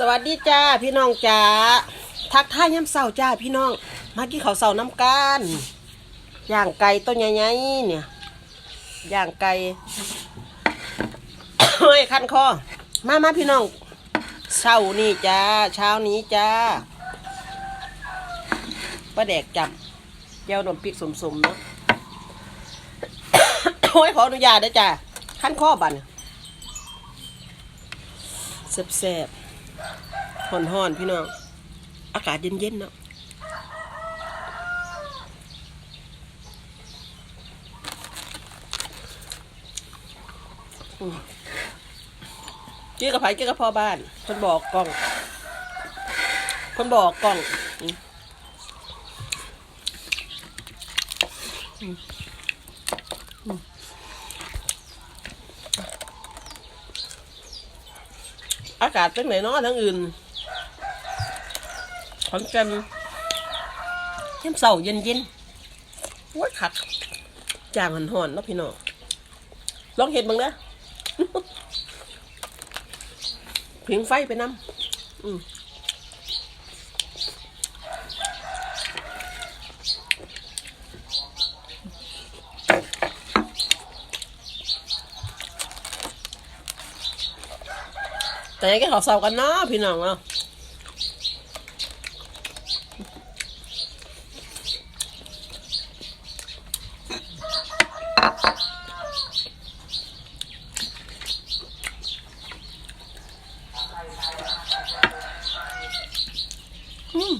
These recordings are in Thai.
สวัสดีจ้าพี่น้องจ้าทักทายย้ำเสาจ้าพี่น้องมากินข้าวเสาน้ำกันย่างไก่ตัวใหญ่ๆเนี่ยย่างไก่เฮ้ยคันคอมามาพี่น้องเช้านี่จ้าเช้านี้จ้าป้าแดกจับเจ้านมปิกสมๆเนาะโอ้ยขออนุญาตนะจ้าขั้นข้อบันแซ่บ ห่อนๆพี่น้อง อากาศเย็นๆเนาะอืมเจ๊กับไผ่เจ๊กับพ่อบ้านคนบอกกล้อง คนบอกกล้องอืมอากาศเป็นไหนเนาะทั้งอื่น ขอนแก่นเย็นเสาเย็นเย็นๆโอ้ยขัดจางหันหอนเนาะพี่น้องลองเห็ดบ้างนะผิงไฟไปน้ำอืมแต่ยังแค่ขอเสากันเนาะพี่น้องเนาะอืมอืม ไปไกลไว้ต้มไว้มากแต่ละไกลไกลเสียงนะเข้าปากแต่ อม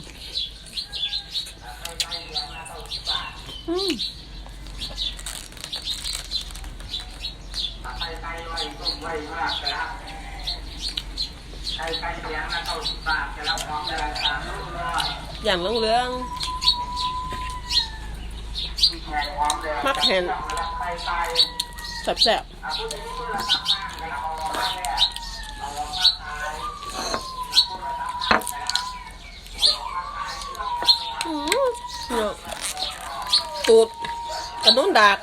แต่ละสามอย่างเรื่องเรื่องมักเห็นไปไปแซ่บ ตูดกระนุนดาก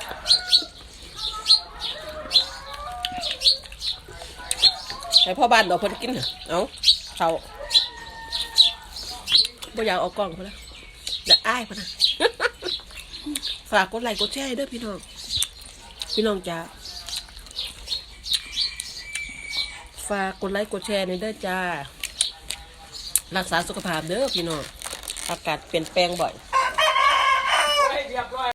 ให้พ่อบ้านดอกเพิ่นกินเหรอเอาเขาบ่อยากเอากล้องเพิ่นละอยากอ้ายเพิ่นนะฝากกดไลค์กดแชร์ให้เด้อพี่น้อง พี่น้องจ้าฝากกดไลค์กดแชร์ในเด้อจ้า รักษาสุขภาพเด้อพี่น้อง อากาศเปลี่ยนแปลงบ่อย เรียบร้อย